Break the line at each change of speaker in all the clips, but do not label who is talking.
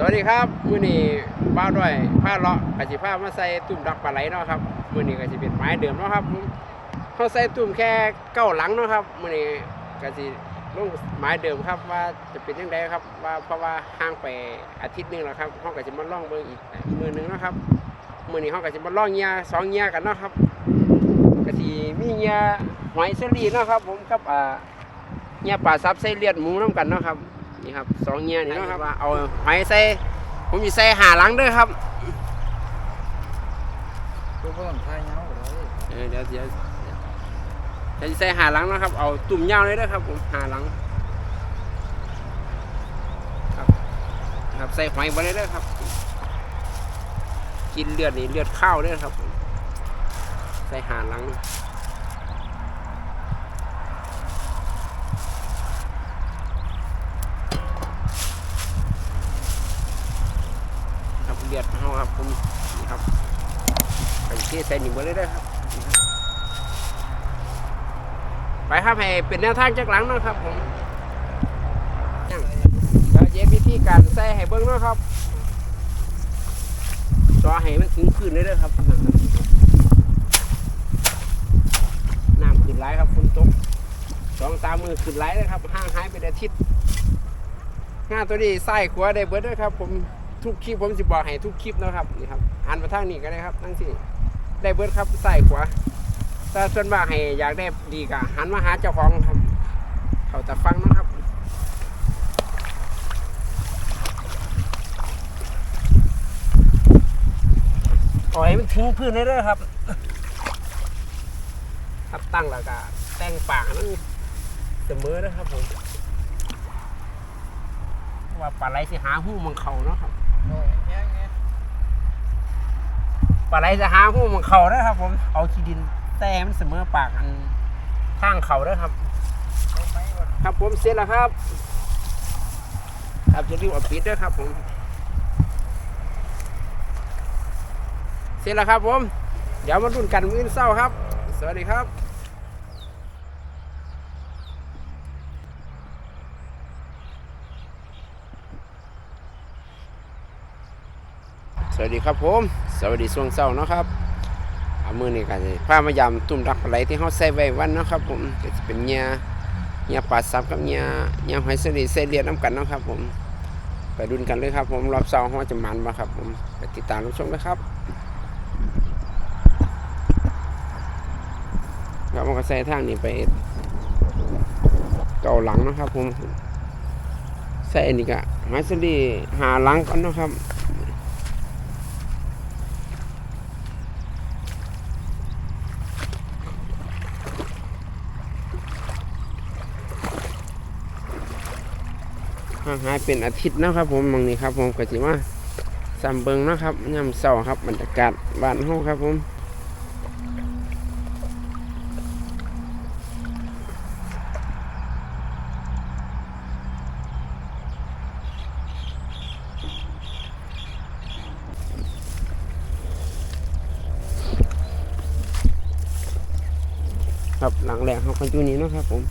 สวัสดีครับมื้อนี้บ้าด้วยผ้าเลาะกสิผ้ามาใส่ตุ่มดักปลาไหลเนาะครับมื้อนี้ก็สิเป็นไม้เดิมเนาะครับเขาใส่ตุ่มแค่เก้าหลังเนาะครับมื้อนี้ก็สิลงไม้เดิมครับว่าจะเป็นยังไงครับว่าเพราะว่าห่างไปอาทิตย์นึงแล้วครับเขาก็สิมาล่องเบิ่งอีกมือหนึงนะครับมื้อนี้เขาก็สิมาล่องเหยื่อสองเหยื่อกันเนาะครับก็สิมีเหยื่อหอยเชอรี่เนาะครับ ผมกับอ่าเหยื่อปลาซับใส่เลือดหมูน้ำกันเนาะครับ นี่ครับสองเงี้ยนี่เนาะครับว่าเอาหอยใส่ผมมีใส่หาหลังเด้วยครับ
ตัวพ่อต้องทายเงาเลย
เออเดี๋ยวเดี๋ยวเดี๋ยวจะใส่หาหลังเนาะครับ เอาตุ่มยาวเลยเด้อครับผมหาหลังครับครับใส่หอยบนเลยเด้อครับ กินเลือดนี่เลือดข้าวเด้อครับผมใส่หาหลัง ครับ เลือดเขาครับผมนี่ครับไปเทใส่หนึ่งมเลยได้ครับนี่ครับ ไปครับให้เป็นแนวทางจากหลังนะครับผมยังเดี๋ยวเย็นวิธีการใส่ให้เบิ้งนะครับจอให้มันถึงพื้นเลยเด้อครับน้ำขึ้นไหลครับฝนตกสองสามือขึ้นไหลายเลยครับห่างหายไปอาทิตย์งานตัวนี้ใส่ขวาได้เบิดเด้วยครับผม ทุกคลิปผมจะบอกให้ทุกคลิปนะครับนี่ครับหันมาทางนี้ก็ได้ครับทั้งที่ได้เบิร์ดครับใส่ขวาถ้าส่วนมากให้อยากได้ดีก็หันมาหาเจ้าของครับ เขาจะฟังนะครับปล่อยมันทิ้งพื้นได้เลยครับครับตั้งแล้วก็แต่งปากนั้นเสมอนะครับผมว่าปลาไหลสิหาหู้มันเขาเนาะครับ ปลาไหลจะหาหูมันเขานะครับ ผม เอาขี้ดินแต้มันเสมอปากอันข้างเขาเด้อครับ ครับผมเสร็จแล้วครับ ครับจะรีบเอาปิดด้วยครับ ผม เสร็จแล้วครับผม เดี๋ยวมาดุนกันมื้อเศร้าครับ สวัสดีครับ วัสดีครับผม สวัสดีช่วงเช้านะครับเอามือนี่กันพามายำตุ่มดักปลาไหลที่เขาใส่ไว้วันนะครับ ผมก็จะเป็นเงียเงียปลาซับกับเงียเงียหอยสลีใส่เลียดน้ำกันนะครับ ผม ไปดุนกันเลยครับ ผมรอบเช้าเขาจะมันมาครับผมไปติดตามรับชมนะครับครับมันก็ใส่ทางนี้ไปเก่าหลังนะครับ ผมใส่อันนี้ก็หอยสลีหาหลังก่อนนะครับ ห่างหายเป็นอาทิตย์นะครับ ผมมองนี้ครับ ผมก็จิมาซัมเบิงนะครับยามเสาครับบรรยากาศบ้านเฮาครับ ผมครับหลังแรกเขาก็อยู่นี่เนะครับผม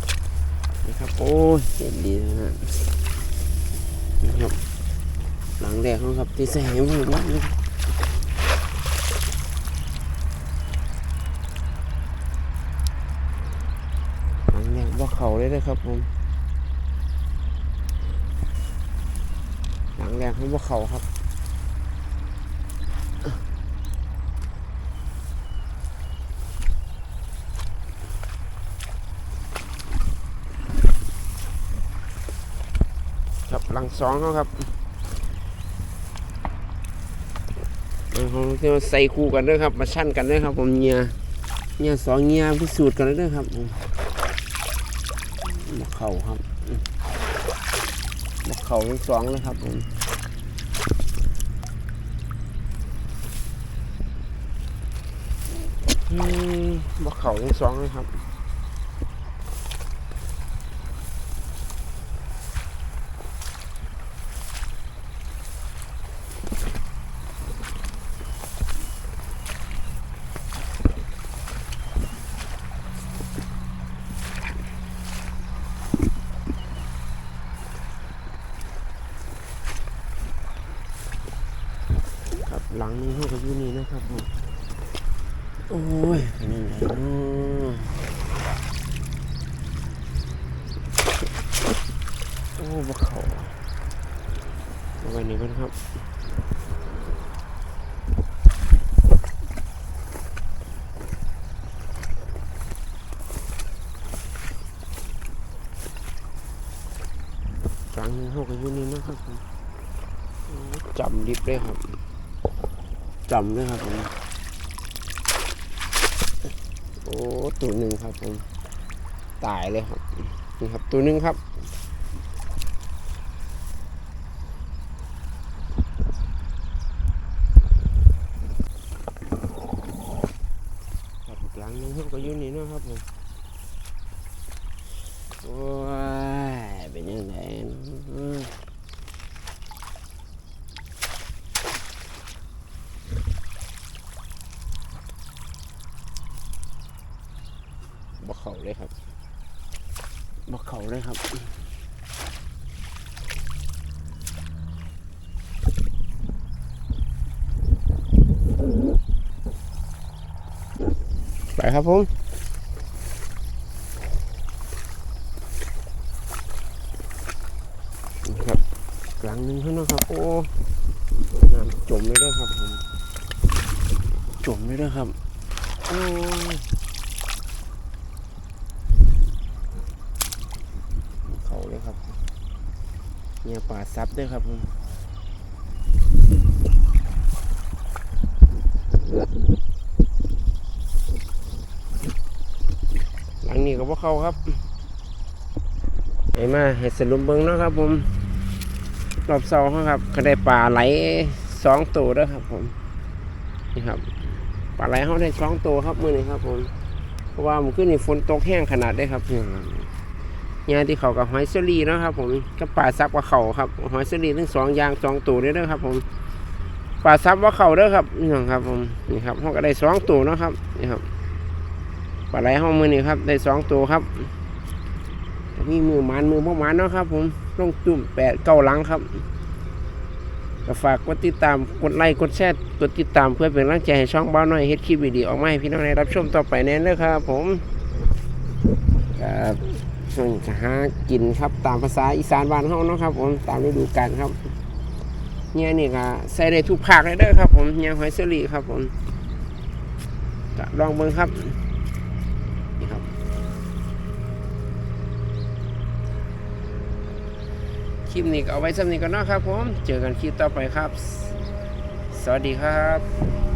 นี่ครับ โอ้ยเห็นดีนะฮะ นะครับ หลังแดกเขาครับที่ใส่ให้มันวัดเลยหลังแดกว่าเขาเลยนะครับผมหลังแดกเขาว่าเขาครับ หลังสองเขาครับหลังของที่ว่าใส่คู่กันด้วยครับ มาชั่นกันด้วยครับ ผมเงียเงียสองเงียพิสูจน์กันเลยด้วยครับมาเข่าครับมาเข่าทั้งสองเลยครับผมอืมมาเข่าทั้งสองเลยครับ ค หลังนึงเขาก็อยู่นี่นะครับผมโอ้ยนยังไงเนาะโอ้บ่เขาเอาไว้นี่กันครับกลางนึงเขาก็อยู่นี่นะครับผมจำดิบเลยครับจำเลยครับผม โอ้ตัวหนึ่งครับผมตายเลยครับนี่ครับตัวหนึ่งครับครับหลังนึงเขาก็อยู่นี่นะครับผมโอ้ยเป็นยังไงเนาะ บ่เขาเลยครับบ่เขาเลยครับไปครับผมนี่ครับกลางหนึงเขานะครับ โอ้น้ำจมเลยเด้วยครับผมจมเลยเด้วยครับ โอ้เขาเลยครับ เนี่ยป่าซับด้วยครับผมหลังนี้ก็บ่เข้าครับไอ้มาให้สรุปเบิ่งเนาะครับผมรอบเสาครับก็ได้ปลาไหลสองตัวด้วยครับผมนี่ครับปลาไหลเขาได้สองตัวครับมือนี้ครับผมเพราะว่ามันขึ้นนี่ฝนตกแห้งขนาดได้ครับเนี่ย งานที่เขากับหอยเซรีนะครับ ผมกับปลาซับกับเขาครับหอยเซรีทั้งสองอย่างสองตัวด้วยนะครับ ผมปลาซับว่าเขาเด้อครับนี่ครับ ผมนี่ครับเขาก็ได้สองตัวนะครับนี่ครับปลาไหลเขามือนี้ครับได้สองตัวครับมีมือมันมือพ่อมันเนาะครับ ผมลงตุ่มแปดเก้าหลังครับก็ฝากกดติดตามกดไลค์กดแชร์กดติดตามเพื่อเป็นกำลังใจให้ช่องบ้านน้อยเฮ็ดคลิปวิดีโอออกมาให้พี่น้องได้รับชมต่อไปแน่นเด้อครับ ผมครับ ส่วนหากินครับ ตามภาษาอีสานบ้านเฮาเนาะครับ ผมตามฤดูกาลครับเนี่ยนี่ก็ใส่ได้ทุกภาคเลยเด้อครับ ผมเนี่ยหอยเสลีครับผมก็ลองเบิ่งครับนี่ครับคลิปนี้ก็เอาไว้สำนี้ก่อนเนาะครับ ผมเจอกันคลิปต่อไปครับ สวัสดีครับ